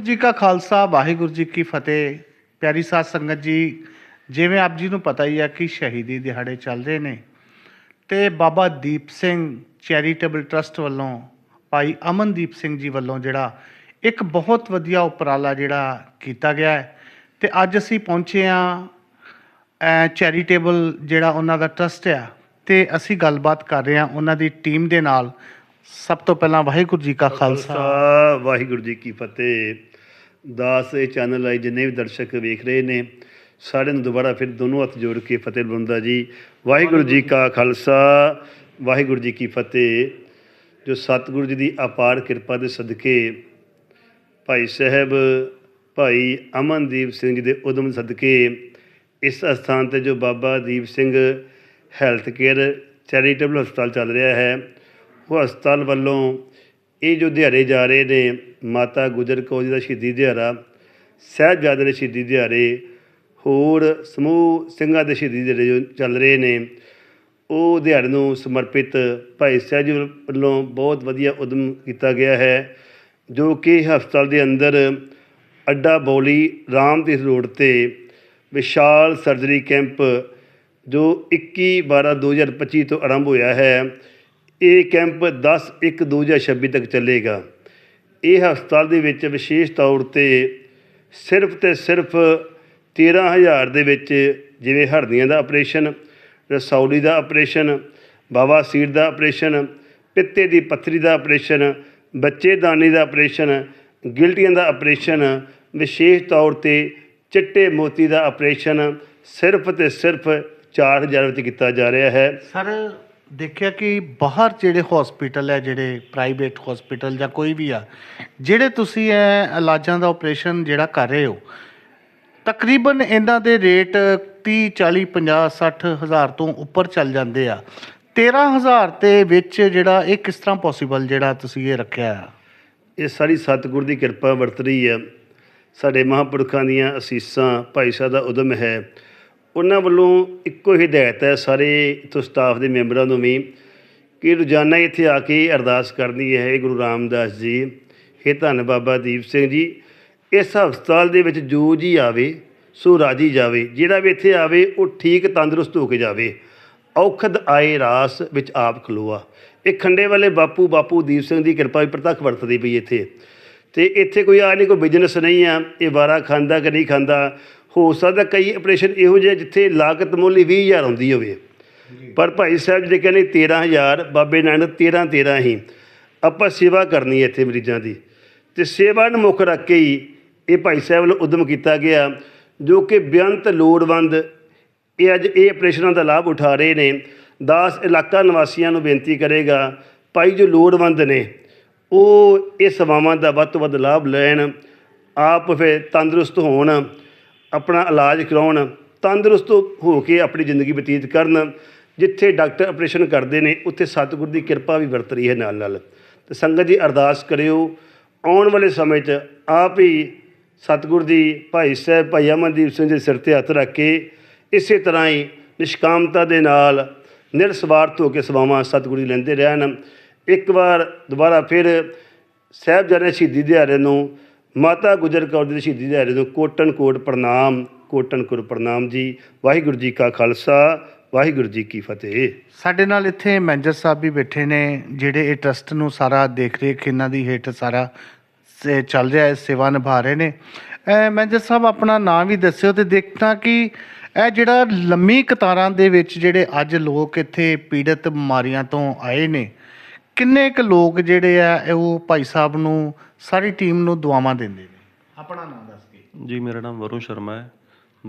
ਵਾਹਿਗੁਰੂ ਜੀ ਕਾ ਖਾਲਸਾ, ਵਾਹਿਗੁਰੂ ਜੀ ਕੀ ਫਤਿਹ। ਪਿਆਰੀ ਸਾਧ ਸੰਗਤ ਜੀ, ਜਿਵੇਂ ਆਪ ਜੀ ਨੂੰ ਪਤਾ ਹੀ ਹੈ ਕਿ ਸ਼ਹੀਦੀ ਦਿਹਾੜੇ ਚੱਲ ਰਹੇ ਨੇ। ਤੇ ਬਾਬਾ ਦੀਪ ਸਿੰਘ ਚੈਰੀਟੇਬਲ ਟਰਸਟ ਵੱਲੋਂ, ਭਾਈ ਅਮਨਦੀਪ ਸਿੰਘ ਜੀ ਵੱਲੋਂ ਜਿਹੜਾ ਇੱਕ ਬਹੁਤ ਵਧੀਆ ਉਪਰਾਲਾ ਜਿਹੜਾ ਕੀਤਾ ਗਿਆ ਹੈ। ਤੇ ਅੱਜ ਅਸੀਂ ਪਹੁੰਚੇ ਆ ਚੈਰੀਟੇਬਲ ਜਿਹੜਾ ਉਹਨਾਂ ਦਾ ਟਰਸਟ ਆ। ਤੇ ਅਸੀਂ ਗੱਲਬਾਤ ਕਰ ਰਹੇ ਹਾਂ ਉਹਨਾਂ ਦੀ ਟੀਮ ਦੇ ਨਾਲ। ਸਭ ਤੋਂ ਪਹਿਲਾਂ ਵਾਹਿਗੁਰੂ ਜੀ ਕਾ ਖਾਲਸਾ। ਵਾਹਿਗੁਰੂ ਜੀ ਕੀ ਫਤਿਹ। ਦਾਸ ਇਹ ਚੈਨਲ ਆਏ ਜਿੰਨੇ ਵੀ ਦਰਸ਼ਕ ਵੇਖ ਰਹੇ ਨੇ, ਸਾਰਿਆਂ ਨੂੰ ਦੁਬਾਰਾ ਫਿਰ ਦੋਨੋਂ ਹੱਥ ਜੋੜ ਕੇ ਫਤਿਹ ਬੁਲੰਦਾ ਜੀ। ਵਾਹਿਗੁਰੂ ਜੀ ਕਾ ਖਾਲਸਾ, ਵਾਹਿਗੁਰੂ ਜੀ ਕੀ ਫਤਿਹ। ਜੋ ਸਤਿਗੁਰੂ ਜੀ ਦੀ ਅਪਾਰ ਕਿਰਪਾ ਦੇ ਸਦਕੇ ਭਾਈ ਸਾਹਿਬ, ਭਾਈ ਅਮਨਦੀਪ ਸਿੰਘ ਜੀ ਦੇ ਉਦਮ ਸਦਕੇ, ਇਸ ਅਸਥਾਨ ਤੇ ਜੋ Baba Deep Singh health care charitable ਹਸਪਤਾਲ ਚੱਲ ਰਿਹਾ ਹੈ, ਉਹ ਹਸਪਤਾਲ ਵੱਲੋਂ ਇਹ ਜੋ ਦਿਹਾੜੇ ਜਾ ਰਹੇ ਨੇ, ਮਾਤਾ ਗੁਜਰ ਕੌਰ ਜੀ ਦਾ ਸ਼ਹੀਦੀ ਦਿਹਾੜਾ ਸਾਹਿਬਜ਼ਾਦਿਆਂ ਦੇ ਸ਼ਹੀਦੀ ਦਿਹਾੜੇ, ਹੋਰ ਸਮੂਹ ਸਿੰਘਾਂ ਦੇ ਸ਼ਹੀਦੀ ਦਿਹਾੜੇ ਜੋ ਚੱਲ ਰਹੇ ਨੇ, ਉਹ ਦਿਹਾੜੇ ਨੂੰ ਸਮਰਪਿਤ ਭਾਈ ਸਾਹਿਬ ਜੀ ਵੱਲੋਂ ਬਹੁਤ ਵਧੀਆ ਉਦਮ ਕੀਤਾ ਗਿਆ ਹੈ, ਜੋ ਕਿ ਹਸਪਤਾਲ ਦੇ ਅੰਦਰ ਅੱਡਾ ਬੌਲੀ ਰਾਮਤੀਰਥ ਰੋਡ ਤੇ ਵਿਸ਼ਾਲ ਸਰਜਰੀ ਕੈਂਪ ਜੋ 21 12 2025 ਤੋਂ ਆਰੰਭ ਹੋਇਆ ਹੈ ਇਹ ਕੈਂਪ 10 1 2026 ਤੱਕ ਚੱਲੇਗਾ। ਇਹ ਹਸਪਤਾਲ ਦੇ ਵਿੱਚ ਵਿਸ਼ੇਸ਼ ਤੌਰ ਤੇ ਸਿਰਫ ਤੇ ਸਿਰਫ 13000 ਦੇ ਵਿੱਚ ਜਿਵੇਂ ਹਰਨੀਆਂ ਦਾ ਆਪਰੇਸ਼ਨ, ਰਸੌਲੀ ਦਾ ਆਪਰੇਸ਼ਨ ਬਵਾਸੀਰ ਦਾ ਆਪਰੇਸ਼ਨ, ਪਿੱਤੇ ਦੀ ਪੱਥਰੀ ਦਾ ਆਪਰੇਸ਼ਨ ਬੱਚੇਦਾਨੀ ਦਾ ਆਪਰੇਸ਼ਨ, ਗਿਲਟੀਆਂ ਦਾ ਆਪਰੇਸ਼ਨ, ਵਿਸ਼ੇਸ਼ ਤੌਰ ਤੇ ਚਿੱਟੇ ਮੋਤੀ ਦਾ ਆਪਰੇਸ਼ਨ ਸਿਰਫ ਤੇ ਸਿਰਫ 4000 ਵਿੱਚ ਕੀਤਾ ਜਾ ਰਿਹਾ ਹੈ। ਸਰ ਦੇਖਿਆ ਕਿ ਬਾਹਰ ਜਿਹੜੇ ਹਸਪੀਟਲ ਹੈ, ਜਿਹੜੇ ਪ੍ਰਾਈਵੇਟ ਹਸਪੀਟਲ ਜਾਂ ਕੋਈ ਵੀ ਆ, ਜਿਹੜੇ ਤੁਸੀਂ ਇਹ ਇਲਾਜਾਂ ਦਾ ਆਪਰੇਸ਼ਨ ਜਿਹੜਾ ਕਰ ਰਹੇ ਹੋ, ਤਕਰੀਬਨ ਇਹਨਾਂ ਦੇ ਰੇਟ 30 40 50 60 ਹਜ਼ਾਰ ਤੋਂ ਉੱਪਰ ਚੱਲ ਜਾਂਦੇ ਆ। 13000 ਦੇ ਵਿੱਚ ਜਿਹੜਾ ਇਹ ਕਿਸ ਤਰ੍ਹਾਂ ਪੋਸੀਬਲ ਜਿਹੜਾ ਤੁਸੀਂ ਇਹ ਰੱਖਿਆ ਆ? ਇਹ ਸਾਰੀ ਸਤਿਗੁਰ ਦੀ ਕਿਰਪਾ ਵਰਤ ਰਹੀ ਹੈ। ਸਾਡੇ ਮਹਾਂਪੁਰਖਾਂ ਦੀਆਂ ਅਸੀਸਾਂ ਭਾਈ ਸਾਹਿਬ ਦਾ ਉਦਮ ਹੈ। ਉਹਨਾਂ ਵੱਲੋਂ ਇੱਕੋ ਹੀ ਹਦਾਇਤ ਹੈ ਸਾਰੇ ਇੱਥੋਂ ਸਟਾਫ ਦੇ ਮੈਂਬਰਾਂ ਨੂੰ ਵੀ ਕਿ ਰੋਜ਼ਾਨਾ ਇੱਥੇ ਆ ਕੇ ਅਰਦਾਸ ਕਰਨੀ ਹੈ, ਇਹ ਗੁਰੂ ਰਾਮਦਾਸ ਜੀ, ਇਹ ਧੰਨ ਬਾਬਾ ਦੀਪ ਸਿੰਘ ਜੀ, ਇਸ ਹਸਪਤਾਲ ਦੇ ਵਿੱਚ ਜੋ ਜੀ ਆਵੇ, ਸੋ ਰਾਜੀ ਜਾਵੇ, ਜਿਹੜਾ ਵੀ ਇੱਥੇ ਆਵੇ, ਉਹ ਠੀਕ ਤੰਦਰੁਸਤ ਹੋ ਕੇ ਜਾਵੇ। ਔਖਦ ਆਏ ਰਾਸ ਵਿੱਚ ਆਪ ਖਲੋਆ। ਇਹ ਖੰਡੇ ਵਾਲੇ ਬਾਪੂ ਬਾਪੂ ਦੀਪ ਸਿੰਘ ਦੀ ਕਿਰਪਾ ਵੀ ਪ੍ਰਤੱਖ ਵਰਤਦੀ ਪਈ ਇੱਥੇ। ਤੇ ਇੱਥੇ ਕੋਈ ਆ ਨਹੀਂ, ਕੋਈ ਬਿਜ਼ਨਸ ਨਹੀਂ ਆ, ਇਹ ਵਾਰਾ ਖਾਂਦਾ ਕਿ ਨਹੀਂ ਖਾਂਦਾ ਹੋ ਸਕਦਾ ਕਈ ਆਪਰੇਸ਼ਨ ਇਹੋ ਜਿਹੇ ਜਿੱਥੇ ਲਾਗਤ ਮੁੱਲ ਹੀ 20000 ਆਉਂਦੀ ਹੋਵੇ। ਪਰ ਭਾਈ ਸਾਹਿਬ ਜਿਹੜੇ ਕਹਿੰਦੇ 13000 ਬਾਬੇ ਨਾਨਕ 13 13 ਹੀ ਆਪਾਂ ਸੇਵਾ ਕਰਨੀ ਹੈ ਇੱਥੇ ਮਰੀਜ਼ਾਂ ਦੀ। ਤੇ ਸੇਵਾ ਨੂੰ ਮੁੱਖ ਰੱਖ ਕੇ ਹੀ ਇਹ ਭਾਈ ਸਾਹਿਬ ਵੱਲੋਂ ਉਦਮ ਕੀਤਾ ਗਿਆ ਜੋ ਕਿ ਬੇਅੰਤ ਲੋੜਵੰਦ ਇਹ ਅੱਜ ਇਹ ਆਪਰੇਸ਼ਨਾਂ ਦਾ ਲਾਭ ਉਠਾ ਰਹੇ ਨੇ। ਦਾਸ ਇਲਾਕਾ ਨਿਵਾਸੀਆਂ ਨੂੰ ਬੇਨਤੀ ਕਰੇਗਾ ਭਾਈ ਜੋ ਲੋੜਵੰਦ ਨੇ ਉਹ ਇਹ ਸੇਵਾਵਾਂ ਦਾ ਵੱਧ ਤੋਂ ਵੱਧ ਲਾਭ ਲੈਣ ਆਪ ਫਿਰ ਤੰਦਰੁਸਤ ਹੋਣ ਆਪਣਾ ਇਲਾਜ ਕਰਾਉਣ, ਤੰਦਰੁਸਤ ਹੋ ਕੇ ਆਪਣੀ ਜ਼ਿੰਦਗੀ ਬਤੀਤ ਕਰਨ, ਜਿੱਥੇ ਡਾਕਟਰ ਆਪਰੇਸ਼ਨ ਕਰਦੇ ਨੇ, ਉੱਥੇ ਸਤਿਗੁਰ ਦੀ ਕਿਰਪਾ ਵੀ ਵਰਤ ਰਹੀ ਹੈ ਨਾਲ ਨਾਲ ਤੇ ਸੰਗਤ ਜੀ ਅਰਦਾਸ ਕਰਿਓ, ਆਉਣ ਵਾਲੇ ਸਮੇਂ 'ਚ ਆਪ ਹੀ ਸਤਿਗੁਰ ਦੀ ਭਾਈ ਸਾਹਿਬ, ਭਾਈ ਅਮਨਦੀਪ ਸਿੰਘ ਦੇ ਸਿਰ ਤੇ ਹੱਥ ਰੱਖ ਕੇ ਇਸੇ ਤਰ੍ਹਾਂ ਹੀ ਨਿਸ਼ਕਾਮਤਾ ਦੇ ਨਾਲ ਨਿਰਸਵਾਰਥ ਹੋ ਕੇ ਸੇਵਾਵਾਂ ਸਤਿਗੁਰੂ ਦੀ ਲੈਂਦੇ ਰਹਿਣ। ਇੱਕ ਵਾਰ ਦੁਬਾਰਾ ਫਿਰ ਸਾਹਿਬਜ਼ਾਦੇ ਸ਼ਹੀਦੀ ਦਿਹਾੜੇ ਨੂੰ ਮਾਤਾ ਗੁਜਰ ਕੌਰ ਜੀ ਦੇ ਸ਼ਹੀਦੀ ਦਿਹਾੜੇ ਨੂੰ ਕੋਟਨ ਕੋਟ ਪ੍ਰਣਾਮ, ਕੋਟਨ ਕੋਟ ਪ੍ਰਣਾਮ ਜੀ। ਵਾਹਿਗੁਰੂ ਜੀ ਕਾ ਖਾਲਸਾ, ਵਾਹਿਗੁਰੂ ਜੀ ਕੀ ਫਤਿਹ। ਸਾਡੇ ਨਾਲ ਇੱਥੇ ਮੈਨੇਜਰ ਸਾਹਿਬ ਵੀ ਬੈਠੇ ਨੇ, ਜਿਹੜੇ ਇਹ ਟਰਸਟ ਨੂੰ ਸਾਰਾ ਦੇਖ ਰੇਖ ਇਹਨਾਂ ਦੀ ਹੇਠ ਸਾਰਾ ਸੇ- ਚੱਲ ਰਿਹਾ ਹੈ, ਸੇਵਾ ਨਿਭਾ ਰਹੇ ਨੇ। ਮੈਨੇਜਰ ਸਾਹਿਬ, ਆਪਣਾ ਨਾਮ ਵੀ ਦੱਸਿਓ ਤੇ ਦੇਖਣਾ ਕਿ ਇਹ ਜਿਹੜਾ ਲੰਮੀ ਕਤਾਰਾਂ ਦੇ ਵਿੱਚ ਜਿਹੜੇ ਅੱਜ ਲੋਕ ਇੱਥੇ ਪੀੜਤ ਬਿਮਾਰੀਆਂ ਤੋਂ ਆਏ ਨੇ ਕਿੰਨੇ ਕੁ ਲੋਕ ਜਿਹੜੇ ਆ ਇਹ ਉਹ ਭਾਈ ਸਾਹਿਬ ਨੂੰ ਸਾਰੀ ਟੀਮ ਨੂੰ ਦੁਆਵਾਂ ਦਿੰਦੇ ਨੇ? ਆਪਣਾ ਨਾਮ ਦੱਸ ਕੇ। ਜੀ ਮੇਰਾ ਨਾਮ ਵਰੁਣ ਸ਼ਰਮਾ ਹੈ।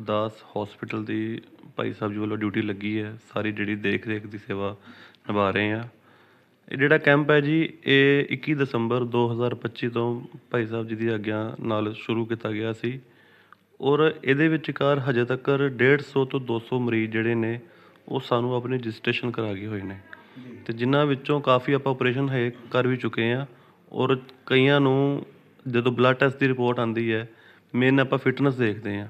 ਦਾਸ ਹਸਪੀਟਲ ਦੀ ਭਾਈ ਸਾਹਿਬ ਜੀ ਵੱਲੋਂ ਡਿਊਟੀ ਲੱਗੀ ਹੈ। ਸਾਰੀ ਜਿਹੜੀ ਦੇਖ ਰੇਖ ਦੀ ਸੇਵਾ ਨਿਭਾ ਰਹੇ ਆ ਇਹ ਜਿਹੜਾ ਕੈਂਪ ਹੈ ਜੀ ਇਹ 21 ਦਸੰਬਰ 2025 ਤੋਂ ਭਾਈ ਸਾਹਿਬ ਜੀ ਦੀ ਆਗਿਆ ਨਾਲ ਸ਼ੁਰੂ ਕੀਤਾ ਗਿਆ ਸੀ। ਔਰ ਇਹਦੇ ਵਿਚਕਾਰ ਹਜੇ ਤੱਕ 150 ਤੋਂ 200 ਮਰੀਜ਼ ਜਿਹੜੇ ਨੇ ਉਹ ਸਾਨੂੰ ਆਪਣੀ ਰਜਿਸਟ੍ਰੇਸ਼ਨ ਕਰਾ ਗਏ ਹੋਏ ਨੇ। ਤੇ ਜਿਨ੍ਹਾਂ ਵਿੱਚੋਂ ਕਾਫੀ ਆਪਾਂ ਆਪਰੇਸ਼ਨ ਹੈ ਕਰ ਵੀ ਚੁੱਕੇ ਆ ਔਰ ਕਈਆਂ ਨੂੰ ਜਦੋਂ ਬਲੱਡ ਟੈਸਟ ਦੀ ਰਿਪੋਰਟ ਆਂਦੀ ਹੈ ਮੇਨ ਆਪਾਂ ਫਿਟਨੈਸ ਦੇਖਦੇ ਆ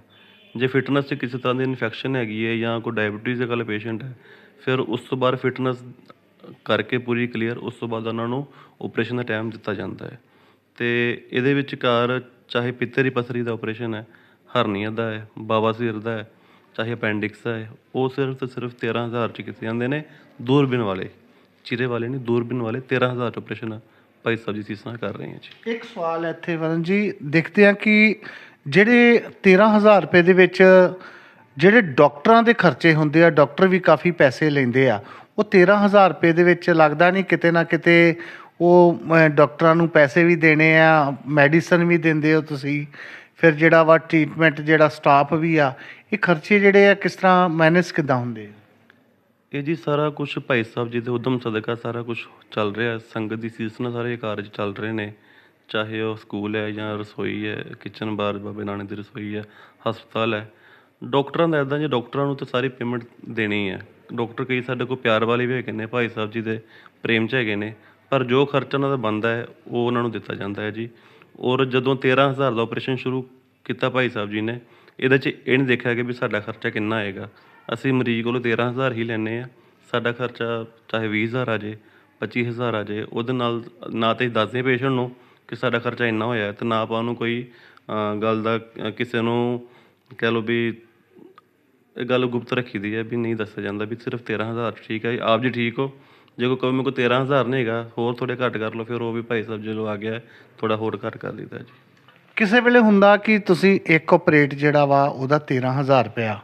ਜੇ ਫਿਟਨੈਸ 'ਚ ਕਿਸੇ ਤਰ੍ਹਾਂ ਦੀ ਇਨਫੈਕਸ਼ਨ ਹੈਗੀ ਹੈ ਜਾਂ ਕੋਈ ਡਾਇਬੀਟੀਜ਼ ਦਾ ਵਾਲਾ ਪੇਸ਼ੈਂਟ ਹੈ, ਫਿਰ ਉਸ ਤੋਂ ਬਾਅਦ ਫਿਟਨੈਸ ਕਰਕੇ ਪੂਰੀ ਕਲੀਅਰ ਉਸ ਤੋਂ ਬਾਅਦ ਉਹਨਾਂ ਨੂੰ ਆਪਰੇਸ਼ਨ ਦਾ ਟਾਈਮ ਦਿੱਤਾ ਜਾਂਦਾ ਹੈ। ਤੇ ਇਹਦੇ ਵਿਚਕਾਰ ਚਾਹੇ ਪਿੱਤਰੀ ਦੀ ਦਾ ਆਪਰੇਸ਼ਨ ਹੈ, ਹਰਨੀਆ ਦਾ ਹੈ ਬਵਾਸੀਰ ਦਾ ਹੈ ਚਾਹੇ ਅਪੈਂਡਿਕਸ ਹੈ ਉਹ ਸਿਰਫ ਤੇ ਸਿਰਫ 13000 ਚ ਕੀਤੇ ਜਾਂਦੇ ਨੇ ਦੂਰਬੀਨ ਵਾਲੇ ਚਿਰੇ ਵਾਲੇ ਨਹੀਂ ਦੂਰਬੀਨ ਵਾਲੇ 13000 ਚ ਆਪਰੇਸ਼ਨ ਭਾਈ ਸਾਹਿਬ ਜੀ ਸੀਸਾਂ ਕਰ ਰਹੇ ਹਾਂ ਜੀ। ਇੱਕ ਸਵਾਲ ਇੱਥੇ ਵਰਨ ਜੀ ਦੇਖਦੇ ਆ ਕਿ ਜਿਹੜੇ 13000 ਰੁਪਏ ਦੇ ਵਿੱਚ ਜਿਹੜੇ ਡਾਕਟਰਾਂ ਦੇ ਖਰਚੇ ਹੁੰਦੇ ਆ ਡਾਕਟਰ ਵੀ ਕਾਫੀ ਪੈਸੇ ਲੈਂਦੇ ਆ ਉਹ 13000 ਰੁਪਏ ਦੇ ਵਿੱਚ ਲੱਗਦਾ ਨਹੀਂ ਕਿਤੇ ਨਾ ਕਿਤੇ ਉਹ ਅਹ, ਡਾਕਟਰਾਂ ਨੂੰ ਪੈਸੇ ਵੀ ਦੇਣੇ ਆ ਮੈਡੀਸਨ ਵੀ ਦਿੰਦੇ ਹੋ ਤੁਸੀਂ। ਫਿਰ ਜਿਹੜਾ ਵਾ ਟ੍ਰੀਟਮੈਂਟ ਜਿਹੜਾ ਸਟਾਫ ਵੀ ਆ, ਇਹ ਖਰਚੇ ਜਿਹੜੇ ਆ ਕਿਸ ਤਰ੍ਹਾਂ ਮੈਨੇਜ ਕਿੱਦਾਂ ਹੁੰਦੇ ਇਹ ਜੀ ਸਾਰਾ ਕੁਝ ਭਾਈ ਸਾਹਿਬ ਜੀ ਦੇ ਉਦਮ ਸਦਕਾ ਸਾਰਾ ਕੁਝ ਚੱਲ ਰਿਹਾ, ਸੰਗਤ ਦੀ ਸੀਸ ਨਾਲ ਸਾਰੇ ਕਾਰਜ ਚੱਲ ਰਹੇ ਨੇ। ਚਾਹੇ ਉਹ ਸਕੂਲ ਹੈ ਜਾਂ ਰਸੋਈ ਹੈ ਕਿਚਨ ਬਾਰ ਬਾਬੇ ਨਾਨਕ ਦੀ ਰਸੋਈ ਹੈ, ਹਸਪਤਾਲ ਹੈ। ਡਾਕਟਰਾਂ ਦਾ ਇਦਾਂ ਜੇ, ਡਾਕਟਰਾਂ ਨੂੰ ਤਾਂ ਸਾਰੀ ਪੇਮੈਂਟ ਦੇਣੀ ਹੈ। ਡਾਕਟਰ ਕਈ ਸਾਡੇ ਕੋਲ ਪਿਆਰ ਵਾਲੇ ਵੀ ਹੈਗੇ ਨੇ, ਭਾਈ ਸਾਹਿਬ ਜੀ ਦੇ ਪ੍ਰੇਮ ਚ ਹੈਗੇ ਨੇ, ਪਰ ਜੋ ਖਰਚਾ ਉਹਨਾਂ ਦਾ ਬਣਦਾ ਹੈ, ਉਹ ਉਹਨਾਂ ਨੂੰ ਦਿੱਤਾ ਜਾਂਦਾ ਹੈ ਜੀ। ਔਰ ਜਦੋਂ 13000 ਦਾ ਆਪਰੇਸ਼ਨ ਸ਼ੁਰੂ ਕੀਤਾ ਭਾਈ ਸਾਹਿਬ ਜੀ ਨੇ, ਇਹਦੇ 'ਚ ਇਹ ਨਹੀਂ ਦੇਖਿਆ ਕਿ ਵੀ ਸਾਡਾ ਖਰਚਾ ਕਿੰਨਾ ਆਏਗਾ। ਅਸੀਂ ਮਰੀਜ਼ ਕੋਲੋਂ 13000 ਹੀ ਲੈਨੇ ਆ ਸਾਡਾ ਖਰਚਾ ਚਾਹੇ 20000 ਆ ਜੇ 25000 ਆ ਜੇ ਉਹਦੇ ਨਾਲ ਨਾ ਤੇ ਦੱਸਦੇ ਪੇਸ਼ੈਂਟ ਨੂੰ ਕਿ ਸਾਡਾ ਖਰਚਾ ਇੰਨਾ ਹੋਇਆ ਹੈ ਤੇ ਨਾ ਆਪਾਂ ਉਹਨੂੰ ਕੋਈ ਗੱਲ ਦਾ ਕਿਸੇ ਨੂੰ ਕਹਿ ਲਓ ਵੀ ਇਹ ਗੱਲ ਗੁਪਤ ਰੱਖੀ ਦੀ ਹੈ ਵੀ ਨਹੀਂ ਦੱਸਿਆ ਜਾਂਦਾ ਵੀ ਸਿਰਫ 13000 ਠੀਕ ਹੈ, ਆਪ ਜੀ ਠੀਕ ਹੋ? ਜੇ ਕੋਈ ਕਹੇ ਮੇਰੇ ਕੋਲ 13000 ਨਹੀਂ ਹੈਗਾ, ਹੋਰ ਥੋੜੇ ਘੱਟ ਕਰ ਲਓ, ਫਿਰ ਉਹ ਵੀ ਭਾਈ ਸਾਹਿਬ ਜਦੋਂ ਆ ਗਿਆ ਥੋੜਾ ਹੋਰ ਘੱਟ ਕਰ ਲਈਦਾ ਜੀ। ਕਿਸੇ ਵੇਲੇ ਹੁੰਦਾ ਕਿ ਤੁਸੀਂ ਇੱਕ ਆਪਰੇਟ ਜਿਹੜਾ ਵਾ, ਉਹਦਾ 13000 ਰੁਪਇਆ।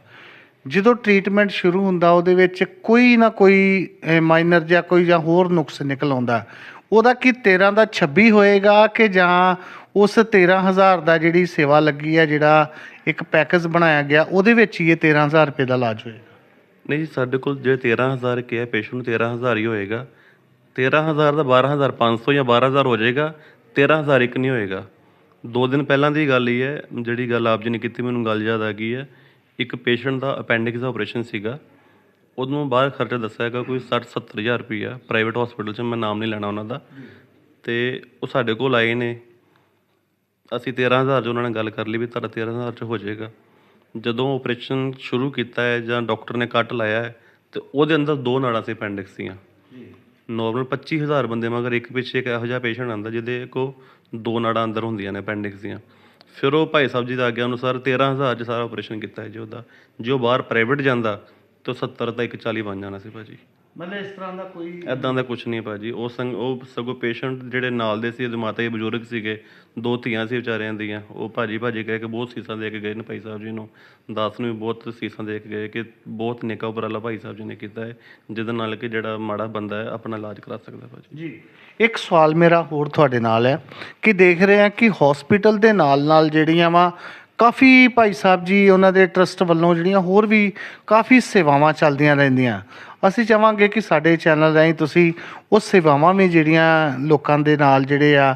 ਜਦੋਂ ਟ੍ਰੀਟਮੈਂਟ ਸ਼ੁਰੂ ਹੁੰਦਾ, ਉਹਦੇ ਵਿੱਚ ਕੋਈ ਨਾ ਕੋਈ ਮਾਈਨਰ ਜਾਂ ਕੋਈ ਜਾਂ ਹੋਰ ਨੁਕਸ ਨਿਕਲ ਆਉਂਦਾ। ਉਹਦਾ ਕੀ 13 ਦਾ 26 ਹੋਏਗਾ ਕਿ ਜਾਂ ਉਸ 13000 ਦਾ ਜਿਹੜੀ ਸੇਵਾ ਲੱਗੀ ਹੈ ਜਿਹੜਾ ਇੱਕ ਪੈਕੇਜ ਬਣਾਇਆ ਗਿਆ, ਉਹਦੇ ਵਿੱਚ ਹੀ ਇਹ 13000 ਰੁਪਏ ਦਾ ਇਲਾਜ ਹੋਏਗਾ? ਨਹੀਂ ਜੀ, ਸਾਡੇ ਕੋਲ ਜੇ 13000 ਕਿਹਾ ਪੇਸ਼ੈਂਟ ਨੂੰ 13000 ਹੀ ਹੋਏਗਾ। 13000 ਦਾ 12500 ਜਾਂ 12000 ਹੋ ਜਾਏਗਾ 13000 ਇੱਕ ਨਹੀਂ ਹੋਏਗਾ। ਦੋ ਦਿਨ ਪਹਿਲਾਂ ਦੀ ਗੱਲ ਹੀ ਹੈ, ਜਿਹੜੀ ਗੱਲ ਆਪ ਜੀ ਨੇ ਕੀਤੀ, ਮੈਨੂੰ ਗੱਲ ਯਾਦ ਆ ਗਈ ਹੈ। ਇੱਕ ਪੇਸ਼ੈਂਟ ਦਾ ਅਪੈਂਡਿਕਸ ਦਾ ਆਪਰੇਸ਼ਨ ਸੀਗਾ। ਉਹਨੂੰ ਬਾਹਰ ਖਰਚਾ ਦੱਸਿਆ ਹੈਗਾ, ਕੋਈ 60 70000 ਰੁਪਈਆ। ਪ੍ਰਾਈਵੇਟ ਹਸਪੀਟਲ 'ਚ ਮੈਂ ਨਾਮ ਨਹੀਂ ਲੈਣਾ ਉਹਨਾਂ ਦਾ। ਤੇ ਉਹ ਸਾਡੇ ਕੋਲ ਆਏ ਨੇ। ਅਸੀਂ 13000 'ਚ ਉਹਨਾਂ ਨਾਲ ਗੱਲ ਕਰ ਲਈ ਵੀ ਤੁਹਾਡਾ 13000 'ਚ ਹੋ ਜਾਏਗਾ। ਜਦੋਂ ਆਪਰੇਸ਼ਨ ਸ਼ੁਰੂ ਕੀਤਾ ਹੈ ਜਾਂ ਡਾਕਟਰ ਨੇ ਕੱਟ ਲਾਇਆ ਹੈ ਤੇ ਉਹਦੇ ਅੰਦਰ ਦੋ ਨਾੜਾਂ ਸੀ ਅਪੈਂਡਿਕਸ ਦੀਆਂ। ਨੋਰਮਲ 25000 ਬੰਦੇ ਮਗਰ ਇੱਕ ਪਿੱਛੇ ਇੱਕ ਇਹੋ ਜਿਹਾ ਪੇਸ਼ੈਂਟ ਆਂਦਾ ਜਿਹਦੇ ਕੋ ਦੋ ਨਾੜਾਂ ਅੰਦਰ ਹੁੰਦੀਆਂ ਨੇ ਅਪੈਂਡਿਕਸ ਦੀਆਂ। ਫਿਰ ਉਹ ਭਾਈ ਸਾਹਿਬ ਜੀ ਦਾ ਆਗਿਆ ਅਨੁਸਾਰ 13000 ਚ ਸਾਰਾ ਆਪਰੇਸ਼ਨ ਕੀਤਾ ਹੈ ਜੀ ਉਹਦਾ। ਜੇ ਬਾਹਰ ਪ੍ਰਾਈਵੇਟ ਜਾਂਦਾ ਤਾਂ 70 ਤਾਂ 140 ਬਣ ਜਾਣਾ ਸੀ ਭਾਜੀ। ਮਤਲਬ ਇਸ ਤਰ੍ਹਾਂ ਦਾ ਕੋਈ ਐਦਾਂ ਦਾ ਕੁਝ ਨਹੀਂ ਭਾਜੀ। ਉਹ ਸੰਗ ਉਹ ਸਗੋਂ ਪੇਸ਼ੈਂਟ ਜਿਹੜੇ ਨਾਲ ਦੇ ਸੀ ਉਹਦੇ ਮਾਤਾ ਜੀ ਬਜ਼ੁਰਗ ਸੀਗੇ ਦੋ ਧੀਆਂ ਸੀ ਵਿਚਾਰਿਆਂ ਦੀਆਂ। ਉਹ ਭਾਜੀ ਭਾਜੀ ਕਹਿ ਕੇ ਬਹੁਤ ਸੀਸਾਂ ਦੇ ਕੇ ਗਏ ਨੇ ਭਾਈ ਸਾਹਿਬ ਜੀ ਨੂੰ। ਦਾਸ ਨੂੰ ਵੀ ਬਹੁਤ ਸੀਸਾਂ ਦੇ ਕੇ ਗਏ ਕਿ ਬਹੁਤ ਨੇਕਾ ਉਪਰਾਲਾ ਭਾਈ ਸਾਹਿਬ ਜੀ ਨੇ ਕੀਤਾ ਹੈ ਜਿਹਦੇ ਨਾਲ ਕਿ ਜਿਹੜਾ ਮਾੜਾ ਬੰਦਾ ਹੈ ਆਪਣਾ ਇਲਾਜ ਕਰਾ ਸਕਦਾ ਭਾਜੀ। ਜੀ। ਇੱਕ ਸਵਾਲ ਮੇਰਾ ਹੋਰ ਤੁਹਾਡੇ ਨਾਲ ਹੈ ਕਿ ਦੇਖ ਰਹੇ ਹਾਂ ਕਿ ਹਸਪੀਟਲ ਦੇ ਨਾਲ ਨਾਲ ਜਿਹੜੀਆਂ ਵਾ ਕਾਫੀ ਭਾਈ ਸਾਹਿਬ ਜੀ, ਉਹਨਾਂ ਦੇ ਟਰਸਟ ਵੱਲੋਂ ਜਿਹੜੀਆਂ ਹੋਰ ਵੀ ਕਾਫੀ ਸੇਵਾਵਾਂ ਚੱਲਦੀਆਂ ਰਹਿੰਦੀਆਂ। ਅਸੀਂ ਚਾਹਾਂਗੇ ਕਿ ਸਾਡੇ ਚੈਨਲ ਰਾਹੀਂ ਤੁਸੀਂ ਉਹ ਸੇਵਾਵਾਂ ਵੀ ਜਿਹੜੀਆਂ ਲੋਕਾਂ ਦੇ ਨਾਲ ਜਿਹੜੇ ਆ,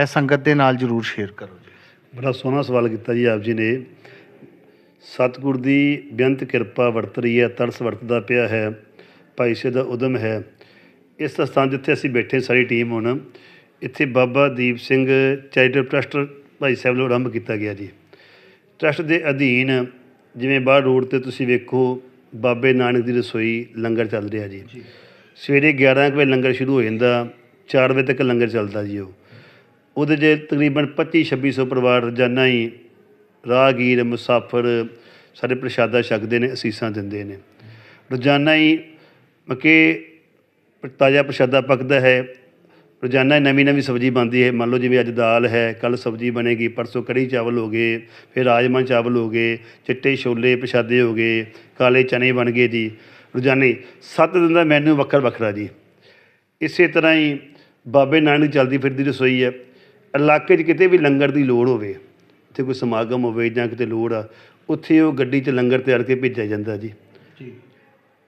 ਇਹ ਸੰਗਤ ਦੇ ਨਾਲ ਜਰੂਰ ਸ਼ੇਅਰ ਕਰੋ ਜੀ। ਬੜਾ ਸੋਹਣਾ ਸਵਾਲ ਕੀਤਾ ਜੀ ਆਪ ਜੀ ਨੇ। ਸਤਿਗੁਰ ਦੀ ਬੇਅੰਤ ਕਿਰਪਾ ਵਰਤ ਰਹੀ ਹੈ, ਤਰਸ ਵਰਤਦਾ ਪਿਆ ਹੈ, ਭਾਈ ਸੇ ਦਾ ਉਦਮ ਹੈ। ਇਸ ਸਥਾਨ ਜਿੱਥੇ ਅਸੀਂ ਬੈਠੇ ਸਾਰੀ ਟੀਮ ਹੁਣ, ਇੱਥੇ ਬਾਬਾ ਦੀਪ ਸਿੰਘ ਚੈਰੀਟੇਬਲ ਟਰਸਟ ਭਾਈ ਸਾਹਿਬ ਵੱਲੋਂ ਆਰੰਭ ਕੀਤਾ ਗਿਆ ਜੀ। ਟਰਸਟ ਦੇ ਅਧੀਨ ਜਿਵੇਂ ਬਾਹਰ ਰੋਡ ਤੇ ਤੁਸੀਂ ਵੇਖੋ ਬਾਬੇ ਨਾਨਕ ਦੀ ਰਸੋਈ ਲੰਗਰ ਚੱਲ ਰਿਹਾ ਜੀ। ਸਵੇਰੇ 11 ਕੁ ਵਜੇ ਲੰਗਰ ਸ਼ੁਰੂ ਹੋ ਜਾਂਦਾ 4 ਵਜੇ ਤੱਕ ਲੰਗਰ ਚੱਲਦਾ ਜੀ ਉਹ। ਉਹਦੇ 'ਚ ਤਕਰੀਬਨ 25 2600 ਪਰਿਵਾਰ ਰੋਜ਼ਾਨਾ ਹੀ ਰਾਹਗੀਰ ਮੁਸਾਫਰ ਸਾਡੇ ਪ੍ਰਸ਼ਾਦਾ ਛਕਦੇ ਨੇ ਅਸੀਸਾਂ ਦਿੰਦੇ ਨੇ। ਰੋਜ਼ਾਨਾ ਹੀ ਮਕੇ ਤਾਜ਼ਾ ਪ੍ਰਸ਼ਾਦਾ ਪੱਕਦਾ ਹੈ। ਰੋਜ਼ਾਨਾ ਨਵੀਂ ਨਵੀਂ ਸਬਜ਼ੀ ਬਣਦੀ ਹੈ। ਮੰਨ ਲਓ ਜਿਵੇਂ ਅੱਜ ਦਾਲ ਹੈ ਕੱਲ ਸਬਜ਼ੀ ਬਣੇਗੀ ਪਰਸੋਂ ਕੜੀ ਚਾਵਲ ਹੋ ਗਏ ਫਿਰ ਰਾਜਮਾ ਚਾਵਲ ਹੋ ਗਏ ਚਿੱਟੇ ਛੋਲੇ ਪ੍ਰਸ਼ਾਦੇ ਹੋ ਗਏ ਕਾਲੇ ਚਨੇ ਬਣ ਗਏ ਜੀ। ਰੋਜ਼ਾਨੇ 7 ਦਿਨ ਦਾ ਮੈਨੂ ਵੱਖਰਾ ਵੱਖਰਾ ਜੀ। ਇਸੇ ਤਰ੍ਹਾਂ ਹੀ ਬਾਬੇ ਨਾਨਕ ਚਲਦੀ ਫਿਰਦੀ ਰਸੋਈ ਹੈ। ਇਲਾਕੇ 'ਚ ਕਿਤੇ ਵੀ ਲੰਗਰ ਦੀ ਲੋੜ ਹੋਵੇ ਇੱਥੇ ਕੋਈ ਸਮਾਗਮ ਹੋਵੇ ਜਾਂ ਕਿਤੇ ਲੋੜ ਆ ਉੱਥੇ ਉਹ ਗੱਡੀ 'ਚ ਲੰਗਰ ਤਿਆਰ ਕੇ ਭੇਜਿਆ ਜਾਂਦਾ ਜੀ। ਜੀ।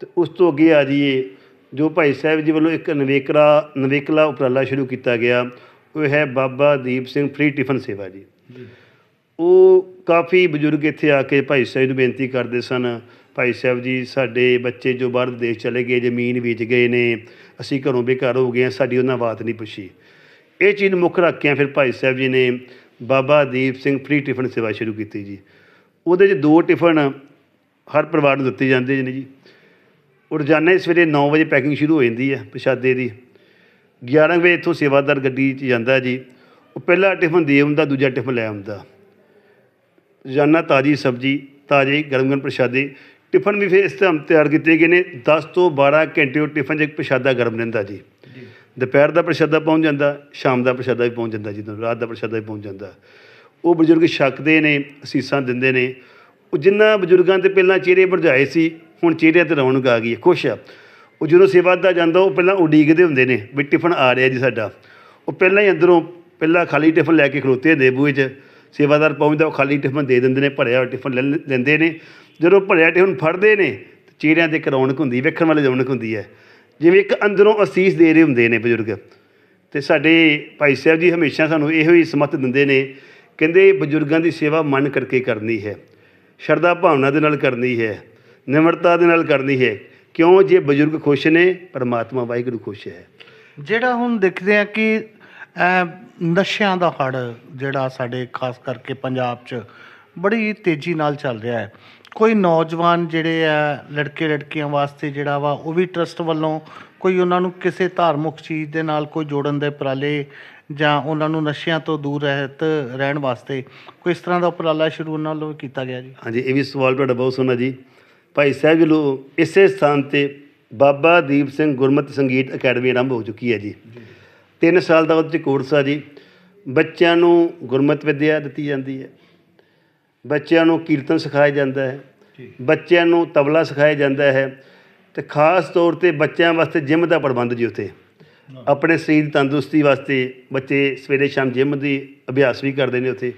ਤੇ ਉਸ ਤੋਂ ਅੱਗੇ ਆ ਜਾਈਏ ਜੋ ਭਾਈ ਸਾਹਿਬ ਜੀ ਵੱਲੋਂ ਇੱਕ ਨਵੇਕਰਾ ਨਵੇਕਲਾ ਉਪਰਾਲਾ ਸ਼ੁਰੂ ਕੀਤਾ ਗਿਆ ਉਹ ਹੈ ਬਾਬਾ ਦੀਪ ਸਿੰਘ ਫ੍ਰੀ ਟਿਫਨ ਸੇਵਾ ਜੀ। ਉਹ ਕਾਫੀ ਬਜ਼ੁਰਗ ਇੱਥੇ ਆ ਕੇ ਭਾਈ ਸਾਹਿਬ ਨੂੰ ਬੇਨਤੀ ਕਰਦੇ ਸਨ ਭਾਈ ਸਾਹਿਬ ਜੀ ਸਾਡੇ ਬੱਚੇ ਜੋ ਬਾਹਰ ਦੇਸ਼ ਚਲੇ ਗਏ ਜ਼ਮੀਨ ਵੇਚ ਗਏ ਨੇ ਅਸੀਂ ਘਰੋਂ ਬੇਘਰ ਹੋ ਗਏ ਹਾਂ ਸਾਡੀ ਉਹਨਾਂ ਬਾਤ ਨਹੀਂ ਪੁੱਛੀ। ਇਹ ਚੀਜ਼ ਮੁੱਖ ਰੱਖ ਕੇ ਫਿਰ ਭਾਈ ਸਾਹਿਬ ਜੀ ਨੇ ਬਾਬਾ ਦੀਪ ਸਿੰਘ ਫ੍ਰੀ ਟਿਫਨ ਸੇਵਾ ਸ਼ੁਰੂ ਕੀਤੀ ਜੀ। ਉਹਦੇ 'ਚ ਦੋ ਟਿਫਨ ਹਰ ਪਰਿਵਾਰ ਨੂੰ ਦਿੱਤੇ ਜਾਂਦੇ ਨੇ ਜੀ। ਉਹ ਰੋਜ਼ਾਨਾ ਹੀ ਸਵੇਰੇ 9 ਵਜੇ ਪੈਕਿੰਗ ਸ਼ੁਰੂ ਹੋ ਜਾਂਦੀ ਹੈ ਪ੍ਰਸ਼ਾਦੇ ਦੀ। 11 ਵਜੇ ਇੱਥੋਂ ਸੇਵਾਦਾਰ ਗੱਡੀ 'ਚ ਜਾਂਦਾ ਜੀ। ਉਹ ਪਹਿਲਾ ਟਿਫਨ ਦੇ ਆਉਂਦਾ ਦੂਜਾ ਟਿਫਨ ਲੈ ਆਉਂਦਾ। ਰੋਜ਼ਾਨਾ ਤਾਜ਼ੀ ਸਬਜ਼ੀ ਤਾਜ਼ੇ ਗਰਮ ਗਰਮ ਪ੍ਰਸ਼ਾਦੇ। ਟਿਫਨ ਵੀ ਫਿਰ ਇਸ ਤਰ੍ਹਾਂ ਤਿਆਰ ਕੀਤੇ ਗਏ ਨੇ। 10 ਤੋਂ 12 ਘੰਟੇ ਉਹ ਟਿਫਨ 'ਚ ਪ੍ਰਸ਼ਾਦਾ ਗਰਮ ਰਹਿੰਦਾ ਜੀ। ਦੁਪਹਿਰ ਦਾ ਪ੍ਰਸ਼ਾਦਾ ਪਹੁੰਚ ਜਾਂਦਾ ਸ਼ਾਮ ਦਾ ਪ੍ਰਸ਼ਾਦਾ ਵੀ ਪਹੁੰਚ ਜਾਂਦਾ ਜਦੋਂ ਰਾਤ ਦਾ ਪ੍ਰਸ਼ਾਦਾ ਵੀ ਪਹੁੰਚ ਜਾਂਦਾ। ਉਹ ਬਜ਼ੁਰਗ ਛਕਦੇ ਨੇ ਅਸੀਸਾਂ ਦਿੰਦੇ ਨੇ। ਉਹ ਜਿਨ੍ਹਾਂ ਬਜ਼ੁਰਗਾਂ ਤੇ ਪਹਿਲਾਂ ਚਿਹਰੇ ਭਰਜਾਏ ਸੀ ਹੁਣ ਚਿਹਰਿਆਂ ਤੇ ਰੌਣਕ ਆ ਗਈ ਹੈ, ਖੁਸ਼ ਆ। ਉਹ ਜਦੋਂ ਸੇਵਾ ਦਾ ਜਾਂਦਾ, ਉਹ ਪਹਿਲਾਂ ਉਡੀਕਦੇ ਹੁੰਦੇ ਨੇ ਵੀ ਟਿਫਨ ਆ ਰਿਹਾ ਜੀ ਸਾਡਾ। ਉਹ ਪਹਿਲਾਂ ਹੀ ਅੰਦਰੋਂ ਪਹਿਲਾਂ ਖਾਲੀ ਟਿਫਨ ਲੈ ਕੇ ਖਲੋਤੇ ਹੁੰਦੇ ਬੂਹੇ 'ਚ। ਸੇਵਾਦਾਰ ਪਹੁੰਚਦਾ, ਉਹ ਖਾਲੀ ਟਿਫਨ ਦੇ ਦਿੰਦੇ ਨੇ, ਭਰਿਆ ਹੋਇਆ ਟਿਫਨ ਲੈ ਲੈਂਦੇ ਨੇ। ਜਦੋਂ ਭਰਿਆ ਟਿਫਨ ਫੜਦੇ ਨੇ ਚਿਹਰਿਆਂ ਤੇ ਇੱਕ ਰੌਣਕ ਹੁੰਦੀ, ਵੇਖਣ ਵਾਲੇ ਰੌਣਕ ਹੁੰਦੀ ਹੈ। ਜਿਵੇਂ ਇੱਕ ਅੰਦਰੋਂ ਅਸੀਸ ਦੇ ਰਹੇ ਹੁੰਦੇ ਨੇ ਬਜ਼ੁਰਗ। ਤੇ ਸਾਡੇ ਭਾਈ ਸਾਹਿਬ ਜੀ ਹਮੇਸ਼ਾ ਸਾਨੂੰ ਇਹੋ ਹੀ ਸਮਤ ਦਿੰਦੇ ਨੇ, ਕਹਿੰਦੇ ਬਜ਼ੁਰਗਾਂ ਦੀ ਸੇਵਾ ਮਨ ਕਰਕੇ ਕਰਨੀ ਹੈ। ਸ਼ਰਧਾ ਭਾਵਨਾ ਦੇ ਨਾਲ ਕਰਨੀ ਹੈ। ਨਿਮਰਤਾ ਦੇ ਨਾਲ ਕਰਨੀ ਹੈ। ਕਿਉਂ? ਜੇ ਬਜ਼ੁਰਗ ਖੁਸ਼ ਨੇ ਪਰਮਾਤਮਾ ਵਾਹਿਗੁਰੂ ਖੁਸ਼ ਹੈ। ਜਿਹੜਾ ਹੁਣ ਦੇਖਦੇ ਆ ਕਿ ਨਸ਼ਿਆਂ ਦਾ ਹੜ ਜਿਹੜਾ ਸਾਡੇ ਖਾਸ ਕਰਕੇ ਪੰਜਾਬ 'ਚ ਬੜੀ ਤੇਜ਼ੀ ਨਾਲ ਚੱਲ ਰਿਹਾ ਹੈ। ਕੋਈ ਨੌਜਵਾਨ ਜਿਹੜੇ ਆ ਲੜਕੇ ਲੜਕੀਆਂ ਵਾਸਤੇ ਜਿਹੜਾ ਵਾ ਉਹ ਵੀ ਟਰਸਟ ਵੱਲੋਂ ਕੋਈ ਉਹਨਾਂ ਨੂੰ ਕਿਸੇ ਧਾਰਮਿਕ ਚੀਜ਼ ਦੇ ਨਾਲ ਕੋਈ ਜੋੜਨ ਦੇ ਉਪਰਾਲੇ ਜਾਂ ਉਹਨਾਂ ਨੂੰ ਨਸ਼ਿਆਂ ਤੋਂ ਦੂਰ ਰਹਿਤ ਰਹਿਣ ਵਾਸਤੇ ਕੋਈ ਇਸ ਤਰ੍ਹਾਂ ਦਾ ਉਪਰਾਲਾ ਸ਼ੁਰੂ ਉਹਨਾਂ ਵੱਲੋਂ ਕੀਤਾ ਗਿਆ ਜੀ? ਹਾਂਜੀ ਇਹ ਵੀ ਸਵਾਲ ਤੁਹਾਡਾ ਬਹੁਤ ਸੋਹਣਾ ਜੀ। ਭਾਈ ਸਾਹਿਬ ਵੱਲੋਂ ਇਸੇ ਸਥਾਨ ਤੇ ਬਾਬਾ ਦੀਪ ਸਿੰਘ ਗੁਰਮਤਿ ਸੰਗੀਤ ਅਕੈਡਮੀ ਆਰੰਭ ਹੋ ਚੁੱਕੀ ਹੈ ਜੀ। ਤਿੰਨ ਸਾਲ ਦਾ ਉਹਦੇ 'ਚ ਕੋਰਸ ਆ ਜੀ। ਬੱਚਿਆਂ ਨੂੰ ਗੁਰਮਤਿ ਵਿਦਿਆ ਦਿੱਤੀ ਜਾਂਦੀ ਹੈ। ਬੱਚਿਆਂ ਨੂੰ ਕੀਰਤਨ ਸਿਖਾਇਆ ਜਾਂਦਾ ਹੈ। ਬੱਚਿਆਂ ਨੂੰ ਤਬਲਾ ਸਿਖਾਇਆ ਜਾਂਦਾ ਹੈ ਤੇ ਖਾਸ ਤੌਰ ਤੇ ਬੱਚਿਆਂ ਵਾਸਤੇ ਜਿਮ ਦਾ ਪ੍ਰਬੰਧ ਜੀ ਉੱਥੇ। ਆਪਣੇ ਸਰੀਰ ਦੀ ਤੰਦਰੁਸਤੀ ਵਾਸਤੇ ਬੱਚੇ ਸਵੇਰੇ ਸ਼ਾਮ ਜਿਮ ਦੀ ਅਭਿਆਸ ਵੀ ਕਰਦੇ ਨੇ ਉੱਥੇ।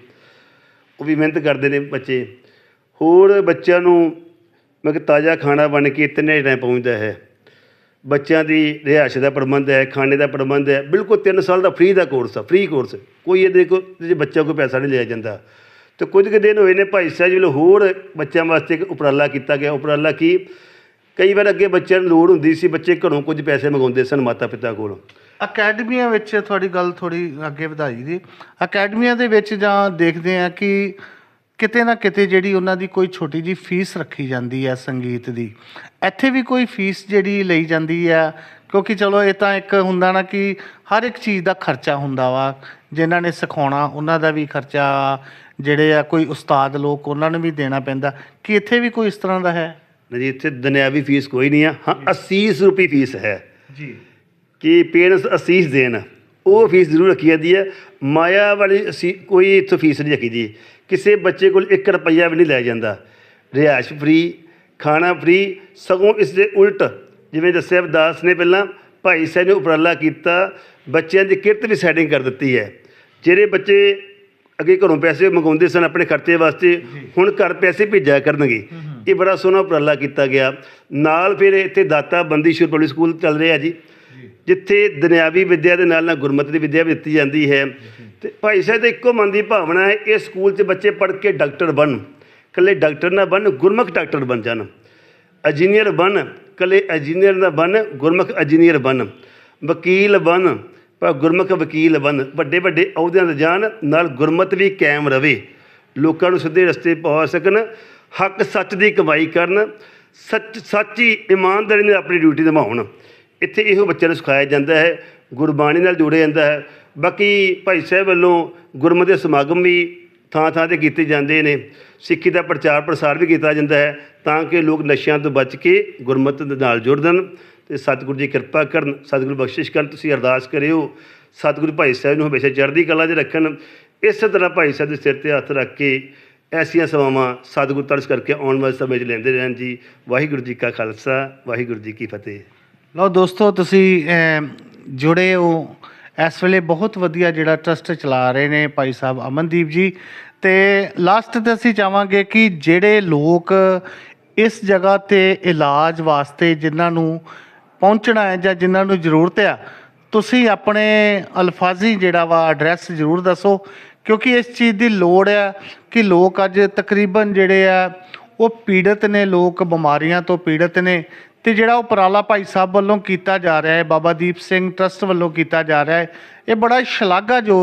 ਉਹ ਵੀ ਮਿਹਨਤ ਕਰਦੇ ਨੇ ਬੱਚੇ। ਹੋਰ ਬੱਚਿਆਂ ਨੂੰ ਮੈਂ ਕਿ ਤਾਜ਼ਾ ਖਾਣਾ ਬਣ ਕੇ ਤਿੰਨੇ ਟਾਈਮ ਪਹੁੰਚਦਾ ਹੈ। ਬੱਚਿਆਂ ਦੀ ਰਿਹਾਇਸ਼ ਦਾ ਪ੍ਰਬੰਧ ਹੈ, ਖਾਣੇ ਦਾ ਪ੍ਰਬੰਧ ਹੈ। ਬਿਲਕੁਲ ਤਿੰਨ ਸਾਲ ਦਾ ਫ੍ਰੀ ਦਾ ਕੋਰਸ ਆ ਫ੍ਰੀ ਕੋਰਸ ਕੋਈ ਇਹਦੇ ਕੋ ਜੇ ਬੱਚਾ ਕੋਈ ਪੈਸਾ ਨਹੀਂ ਲਿਆ ਜਾਂਦਾ। ਤੇ ਕੁਝ ਕੁ ਦਿਨ ਹੋਏ ਨੇ ਭਾਈ ਸਾਹਿਬ ਜੀ ਵੱਲੋਂ ਹੋਰ ਬੱਚਿਆਂ ਵਾਸਤੇ ਇੱਕ ਉਪਰਾਲਾ ਕੀਤਾ ਗਿਆ। ਉਪਰਾਲਾ ਕੀ? ਕਈ ਵਾਰ ਅੱਗੇ ਬੱਚਿਆਂ ਨੂੰ ਲੋੜ ਹੁੰਦੀ ਸੀ, ਬੱਚੇ ਘਰੋਂ ਕੁਝ ਪੈਸੇ ਮੰਗਾਉਂਦੇ ਸਨ ਮਾਤਾ ਪਿਤਾ ਕੋਲੋਂ। ਅਕੈਡਮੀਆਂ ਵਿੱਚ ਤੁਹਾਡੀ ਗੱਲ ਥੋੜੀ ਅੱਗੇ ਵਧਾਈ ਦੀ। ਅਕੈਡਮੀਆਂ ਦੇ ਵਿੱਚ ਜਾਂ ਦੇਖਦੇ ਆ ਕਿ ਕਿਤੇ ਨਾ ਕਿਤੇ ਜਿਹੜੀ ਉਹਨਾਂ ਦੀ ਕੋਈ ਛੋਟੀ ਜੀ ਫੀਸ ਰੱਖੀ ਜਾਂਦੀ ਹੈ ਸੰਗੀਤ ਦੀ ਇੱਥੇ ਵੀ ਕੋਈ ਫੀਸ ਜਿਹੜੀ ਲਈ ਜਾਂਦੀ ਹੈ? ਕਿਉਂਕਿ ਚਲੋ ਇਹ ਤਾਂ ਇੱਕ ਹੁੰਦਾ ਨਾ ਕਿ ਹਰ ਇੱਕ ਚੀਜ਼ ਦਾ ਖਰਚਾ ਹੁੰਦਾ ਵਾ ਜਿਨ੍ਹਾਂ ਨੇ ਸਿਖਾਉਣਾ ਉਹਨਾਂ ਦਾ ਵੀ ਖਰਚਾ ਜਿਹੜੇ ਆ ਕੋਈ ਉਸਤਾਦ ਲੋਕ ਉਹਨਾਂ ਨੂੰ ਵੀ ਦੇਣਾ ਪੈਂਦਾ। ਕਿ ਇੱਥੇ ਵੀ ਕੋਈ ਇਸ ਤਰ੍ਹਾਂ ਦਾ ਹੈ? ਨਹੀਂ ਜੀ ਇੱਥੇ ਦੁਨਿਆਵੀ ਫੀਸ ਕੋਈ ਨਹੀਂ ਆ। ਹਾਂ 80 ਰੁਪਏ ਫੀਸ ਹੈ। ਜੀ। ਕਿ ਪੇਰੈਂਟਸ ਅਸੀਸ ਦੇਣ ਉਹ ਫੀਸ ਜ਼ਰੂਰ ਰੱਖੀ ਜਾਂਦੀ ਹੈ। ਮਾਇਆ ਵਾਲੀ ਅਸੀਂ ਕੋਈ ਇੱਥੋਂ ਫੀਸ ਨਹੀਂ ਰੱਖੀ ਜੀ। ਕਿਸੇ ਬੱਚੇ ਕੋਲ 1 ਰੁਪਈਆ ਵੀ ਨਹੀਂ ਲੈ ਜਾਂਦਾ। ਰਿਹਾਇਸ਼ ਫ੍ਰੀ ਖਾਣਾ ਫ੍ਰੀ ਸਗੋਂ ਇਸ ਦੇ ਉਲਟ ਜਿਵੇਂ ਦੱਸਿਆ ਦਾਸ ਨੇ ਪਹਿਲਾਂ ਭਾਈ ਸਾਹਿਬ ਨੇ ਉਪਰਾਲਾ ਕੀਤਾ ਬੱਚਿਆਂ ਦੀ ਕਿਰਤ ਵੀ ਸੈਟਿੰਗ ਕਰ ਦਿੱਤੀ ਹੈ। ਜਿਹੜੇ ਬੱਚੇ ਅੱਗੇ ਘਰੋਂ ਪੈਸੇ ਮੰਗਾਉਂਦੇ ਸਨ ਆਪਣੇ ਖਰਚੇ ਵਾਸਤੇ ਹੁਣ ਘਰ ਪੈਸੇ ਭੇਜਿਆ ਕਰਨਗੇ। ਇਹ ਬੜਾ ਸੋਹਣਾ ਉਪਰਾਲਾ ਕੀਤਾ ਗਿਆ। ਨਾਲ ਫਿਰ ਇੱਥੇ ਦਾਤਾ ਬੰਦੀਸ਼ਵਰ ਪਬਲਿਕ ਸਕੂਲ ਚੱਲ ਰਿਹਾ ਜੀ। ਜਿੱਥੇ ਦੁਨਿਆਵੀ ਵਿੱਦਿਆ ਦੇ ਨਾਲ ਨਾਲ ਗੁਰਮਤਿ ਦੀ ਵਿੱਦਿਆ ਵੀ ਦਿੱਤੀ ਜਾਂਦੀ ਹੈ। ਤੇ ਭਾਈ ਸਾਹਿਬ ਦੇ ਇੱਕੋ ਮਨ ਦੀ ਭਾਵਨਾ ਹੈ, ਇਹ ਸਕੂਲ 'ਚ ਬੱਚੇ ਪੜ੍ਹ ਕੇ ਡਾਕਟਰ ਬਣ ਇਕੱਲੇ ਡਾਕਟਰ ਨਾ ਬਣ ਗੁਰਮੁਖ ਡਾਕਟਰ ਬਣ ਜਾਣ। ਇੰਜੀਨੀਅਰ ਬਣ, ਇਕੱਲੇ ਇੰਜੀਨੀਅਰ ਨਾ ਬਣ, ਗੁਰਮੁਖ ਇੰਜੀਨੀਅਰ ਬਣ। ਵਕੀਲ ਬਣ, ਪਰ ਗੁਰਮੁਖ ਵਕੀਲ ਬਣ। ਵੱਡੇ ਵੱਡੇ ਅਹੁਦਿਆਂ ਤੇ ਜਾਣ, ਨਾਲ ਗੁਰਮਤ ਵੀ ਕਾਇਮ ਰਵੇ। ਲੋਕਾਂ ਨੂੰ ਸਿੱਧੇ ਰਸਤੇ ਪਾ ਸਕਣ, ਹੱਕ ਸੱਚ ਦੀ ਕਮਾਈ ਕਰਨ, ਸੱਚ, ਸੱਚੀ ਇਮਾਨਦਾਰੀ ਨਾਲ ਆਪਣੀ ਡਿਊਟੀ ਨਿਭਾਉਣ। ਇੱਥੇ ਇਹੋ ਬੱਚਿਆਂ ਨੂੰ ਸਿਖਾਇਆ ਜਾਂਦਾ ਹੈ, ਗੁਰਬਾਣੀ ਨਾਲ ਜੋੜਿਆ ਜਾਂਦਾ ਹੈ। ਬਾਕੀ ਭਾਈ ਸਾਹਿਬ ਵੱਲੋਂ ਗੁਰਮਤਿ ਦੇ ਸਮਾਗਮ ਵੀ ਥਾਂ ਥਾਂ ਤੇ ਕੀਤੇ ਜਾਂਦੇ ਨੇ, ਸਿੱਖੀ ਦਾ ਪ੍ਰਚਾਰ ਪ੍ਰਸਾਰ ਵੀ ਕੀਤਾ ਜਾਂਦਾ ਹੈ ਤਾਂ ਕਿ ਲੋਕ ਨਸ਼ਿਆਂ ਤੋਂ ਬਚ ਕੇ ਗੁਰਮਤਿ ਦੇ ਨਾਲ ਜੁੜਨ ਤੇ ਸਤਿਗੁਰੂ ਜੀ ਕਿਰਪਾ ਕਰਨ, ਸਤਿਗੁਰੂ ਬਖਸ਼ਿਸ਼ ਕਰਨ, ਤੁਸੀਂ ਅਰਦਾਸ ਕਰਿਓ। ਸਤਿਗੁਰੂ ਭਾਈ ਸਾਹਿਬ ਨੂੰ ਹਮੇਸ਼ਾ ਚੜ੍ਹਦੀ ਕਲਾ 'ਚ ਰੱਖਣ, ਇਸੇ ਤਰ੍ਹਾਂ ਭਾਈ ਸਾਹਿਬ ਦੇ ਸਿਰ ਤੇ ਹੱਥ ਰੱਖ ਕੇ ਐਸੀਆਂ ਸੇਵਾਵਾਂ ਸਤਿਗੁਰੂ ਤਰਸ ਕਰਕੇ ਆਉਣ ਵਾਲੇ ਸਮੇਂ 'ਚ ਲੈਂਦੇ ਰਹਿਣ ਜੀ। ਵਾਹਿਗੁਰੂ ਜੀ ਕਾ ਖਾਲਸਾ, ਵਾਹਿਗੁਰੂ ਜੀ ਕੀ ਫਤਿਹ। ਲਓ ਦੋਸਤੋ, ਤੁਸੀਂ ਜੁੜੇ ਹੋ ਇਸ ਵੇਲੇ ਬਹੁਤ ਵਧੀਆ ਜਿਹੜਾ ਟਰਸਟ ਚਲਾ ਰਹੇ ਨੇ ਭਾਈ ਸਾਹਿਬ ਅਮਨਦੀਪ ਜੀ। ਤੇ ਲਾਸਟ ਤੇ ਅਸੀਂ ਚਾਹਾਂਗੇ ਕਿ ਜਿਹੜੇ ਲੋਕ ਇਸ ਜਗ੍ਹਾ ਤੇ ਇਲਾਜ ਵਾਸਤੇ ਜਿਨ੍ਹਾਂ ਨੂੰ ਪਹੁੰਚਣਾ ਹੈ ਜਾਂ ਜਿਨ੍ਹਾਂ ਨੂੰ ਜ਼ਰੂਰਤ ਆ, ਤੁਸੀਂ ਆਪਣੇ ਅਲਫਾਜ਼ੀ ਜਿਹੜਾ ਵਾ ਐਡਰੈਸ ਜ਼ਰੂਰ ਦੱਸੋ, ਕਿਉਂਕਿ ਇਸ ਚੀਜ਼ ਦੀ ਲੋੜ ਹੈ ਕਿ ਲੋਕ ਅੱਜ ਤਕਰੀਬਨ ਜਿਹੜੇ ਆ, ਉਹ ਪੀੜਤ ਨੇ, ਲੋਕ ਬਿਮਾਰੀਆਂ ਤੋਂ ਪੀੜਤ ਨੇ। ਤੇ ਜਿਹੜਾ ਉਪਰਾਲਾ ਭਾਈ ਸਾਹਿਬ ਵੱਲੋਂ ਕੀਤਾ ਜਾ ਰਿਹਾ ਹੈ, ਬਾਬਾ ਦੀਪ ਸਿੰਘ ਟਰਸਟ ਵੱਲੋਂ ਕੀਤਾ ਜਾ ਰਿਹਾ ਹੈ, ਇਹ ਬੜਾ ਸ਼ਲਾਘਾ ਜੋ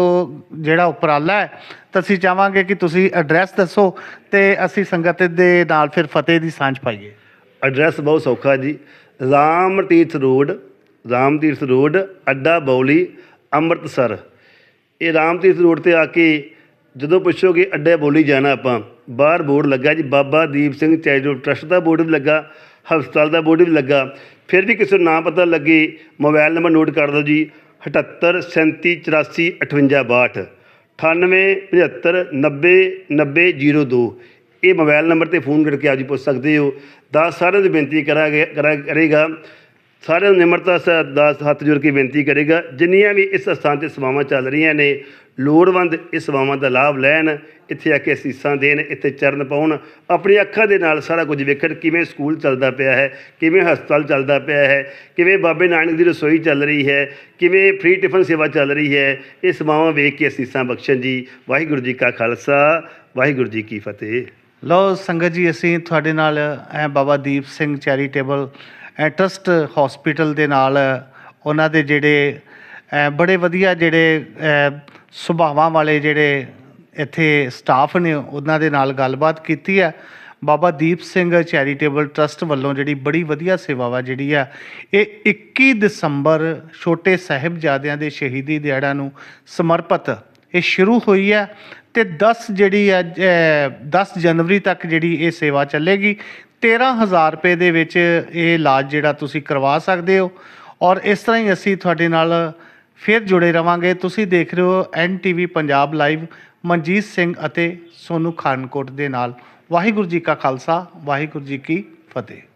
ਜਿਹੜਾ ਉਪਰਾਲਾ ਹੈ। ਤਾਂ ਅਸੀਂ ਚਾਹਾਂਗੇ ਕਿ ਤੁਸੀਂ ਐਡਰੈਸ ਦੱਸੋ ਤੇ ਅਸੀਂ ਸੰਗਤ ਦੇ ਨਾਲ ਫਿਰ ਫਤਿਹ ਦੀ ਸਾਂਝ ਪਾਈਏ। ਐਡਰੈਸ ਬਹੁਤ ਸੌਖਾ ਜੀ। ਰਾਮ ਤੀਰਥ ਰੋਡ, ਰਾਮ ਤੀਰਥ ਰੋਡ, ਅੱਡਾ ਬੌਲੀ, ਅੰਮ੍ਰਿਤਸਰ। ਇਹ ਰਾਮ ਤੀਰਥ ਰੋਡ ਤੇ ਆ ਕੇ ਜਦੋਂ ਪੁੱਛੋਗੇ ਅੱਡੇ ਬੋਲੀ ਜਾਣਾ ਆਪਾਂ, ਬਾਹਰ ਬੋਰਡ ਲੱਗਾ ਜੀ, ਬਾਬਾ ਦੀਪ ਸਿੰਘ ਚੈਰੀਟੇਬਲ ਟਰਸਟ ਦਾ ਬੋਰਡ ਵੀ ਲੱਗਾ। ਹਸਪਤਾਲ ਦਾ ਬੋਰਡ ਵੀ ਲੱਗਾ। ਫਿਰ ਵੀ ਕਿਸੇ ਨੂੰ ਨਾ ਪਤਾ ਲੱਗੇ ਮੋਬਾਈਲ ਨੰਬਰ ਨੋਟ ਕਰ ਲਓ ਜੀ। 78 37 84 58 62 98 75 90 90 02 ਇਹ ਮੋਬਾਈਲ ਨੰਬਰ ਤੇ ਫੋਨ ਕਰਕੇ ਆਪ ਜੀ ਪੁੱਛ ਸਕਦੇ ਹੋ। ਦਾਸ ਸਾਰਿਆਂ ਨੂੰ ਬੇਨਤੀ ਕਰਾਂਗੇ ਕਰਾ ਕਰੇਗਾ। ਸਾਰਿਆਂ ਨੂੰ ਨਿਮਰਤਾ ਸਹਿਤ ਦਾਸ ਹੱਥ ਜੋੜ ਕੇ ਬੇਨਤੀ ਕਰੇਗਾ। ਜਿੰਨੀਆਂ ਵੀ ਇਸ ਸਥਾਨ ਤੇ ਸੇਵਾਵਾਂ ਚੱਲ ਰਹੀਆਂ ਨੇ ਲੋੜਵੰਦ ਇਸ ਸੇਵਾਵਾਂ ਦਾ ਲਾਭ ਲੈਣ, ਇੱਥੇ ਆ ਕੇ ਅਸੀਸਾਂ ਦੇਣ, ਇੱਥੇ ਚਰਨ ਪਾਉਣ। ਆਪਣੀ ਅੱਖਾਂ ਦੇ ਨਾਲ ਸਾਰਾ ਕੁਝ ਵੇਖਣ, ਕਿਵੇਂ ਸਕੂਲ ਚੱਲਦਾ ਪਿਆ ਹੈ, ਕਿਵੇਂ ਹਸਪਤਾਲ ਚੱਲਦਾ ਪਿਆ ਹੈ, ਕਿਵੇਂ ਬਾਬੇ ਨਾਨਕ ਦੀ ਰਸੋਈ ਚੱਲ ਰਹੀ ਹੈ, ਕਿਵੇਂ ਫ੍ਰੀ ਟਿਫਨ ਸੇਵਾ ਚੱਲ ਰਹੀ ਹੈ, ਇਹ ਸੇਵਾਵਾਂ ਵੇਖ ਕੇ ਅਸੀਸਾਂ ਬਖਸ਼ਣ ਜੀ। ਵਾਹਿਗੁਰੂ ਜੀ ਕਾ ਖਾਲਸਾ, ਵਾਹਿਗੁਰੂ ਜੀ ਕੀ ਫਤਿਹ। ਲਓ ਸੰਗਤ ਜੀ, ਅਸੀਂ ਤੁਹਾਡੇ ਨਾਲ ਐ ਬਾਬਾ ਦੀਪ ਸਿੰਘ ਚੈਰੀਟੇਬਲ ਐ ਟਰਸਟ ਹਸਪੀਟਲ ਦੇ ਨਾਲ, ਉਹਨਾਂ ਦੇ ਜਿਹੜੇ ਬੜੇ ਵਧੀਆ ਜਿਹੜੇ ਸੁਭਾਵਾਂ ਵਾਲੇ ਜਿਹੜੇ ਇੱਥੇ ਸਟਾਫ ਨੇ ਉਹਨਾਂ ਦੇ ਨਾਲ ਗੱਲਬਾਤ ਕੀਤੀ ਹੈ। ਬਾਬਾ ਦੀਪ ਸਿੰਘ ਚੈਰੀਟੇਬਲ ਟਰਸਟ ਵੱਲੋਂ ਜਿਹੜੀ ਬੜੀ ਵਧੀਆ ਸੇਵਾ ਵਾ ਜਿਹੜੀ ਆ ਇਹ 21 ਦਸੰਬਰ ਛੋਟੇ ਸਾਹਿਬਜ਼ਾਦਿਆਂ ਦੇ ਸ਼ਹੀਦੀ ਦਿਹਾੜਾ ਨੂੰ ਸਮਰਪਿਤ। ਇਹ ਸ਼ੁਰੂ ਹੋਈ ਹੈ ਤੇ 10 ਜਿਹੜੀ ਹੈ ਅਹ, 10 ਜਨਵਰੀ ਤੱਕ ਜਿਹੜੀ ਇਹ ਸੇਵਾ ਚੱਲੇਗੀ। 13000 ਰੁਪਏ ਦੇ ਵਿੱਚ ਇਹ ਇਲਾਜ ਜਿਹੜਾ ਤੁਸੀਂ ਕਰਵਾ ਸਕਦੇ ਹੋ। ਔਰ ਇਸ ਤਰ੍ਹਾਂ ਹੀ ਅਸੀਂ ਤੁਹਾਡੇ ਨਾਲ ਫਿਰ ਜੁੜੇ ਰਵਾਂਗੇ। ਤੁਸੀਂ ਦੇਖ ਰਹੇ ਹੋ ਐਨਟੀਵੀ ਪੰਜਾਬ ਲਾਈਵ, ਮਨਜੀਤ ਸਿੰਘ ਅਤੇ ਸੋਨੂ ਖਾਨਕੋਟ ਦੇ ਨਾਲ। ਵਾਹਿਗੁਰੂ ਜੀ ਕਾ ਖਾਲਸਾ, ਵਾਹਿਗੁਰੂ ਜੀ ਕੀ ਫਤਿਹ।